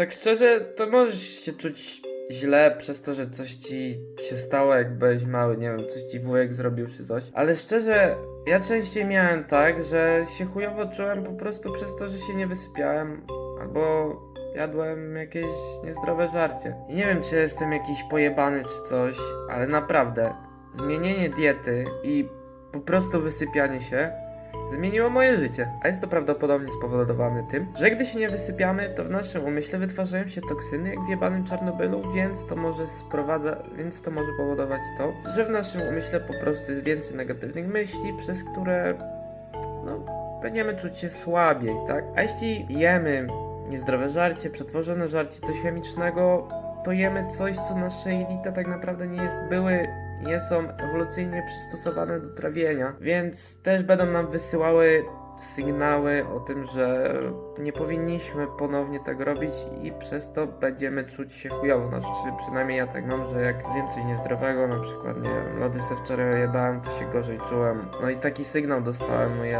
Tak szczerze, to możesz się czuć źle przez to, że coś ci się stało, jak byłeś mały, nie wiem, coś ci wujek zrobił czy coś. Ale szczerze, ja częściej miałem tak, że się chujowo czułem po prostu przez to, że się nie wysypiałem, albo jadłem jakieś niezdrowe żarcie. I nie wiem, czy jestem jakiś pojebany czy coś, ale naprawdę, zmienienie diety i po prostu wysypianie się zmieniło moje życie, a jest to prawdopodobnie spowodowane tym, że gdy się nie wysypiamy, to w naszym umyśle wytwarzają się toksyny jak w jebanym Czarnobylu, więc to może sprowadza, więc to może powodować to, że w naszym umyśle po prostu jest więcej negatywnych myśli, przez które no, będziemy czuć się słabiej, tak? A jeśli jemy niezdrowe żarcie, przetworzone żarcie, coś chemicznego, to jemy coś, co nasze jelita tak naprawdę nie jest, były nie są ewolucyjnie przystosowane do trawienia, więc też będą nam wysyłały sygnały o tym, że nie powinniśmy ponownie tak robić i przez to będziemy czuć się chujowo. Znaczy, przynajmniej ja tak mam, że jak zjem coś niezdrowego, na przykład, nie wiem, lody se wczoraj jebałem, to się gorzej czułem. No i taki sygnał dostałem, no i.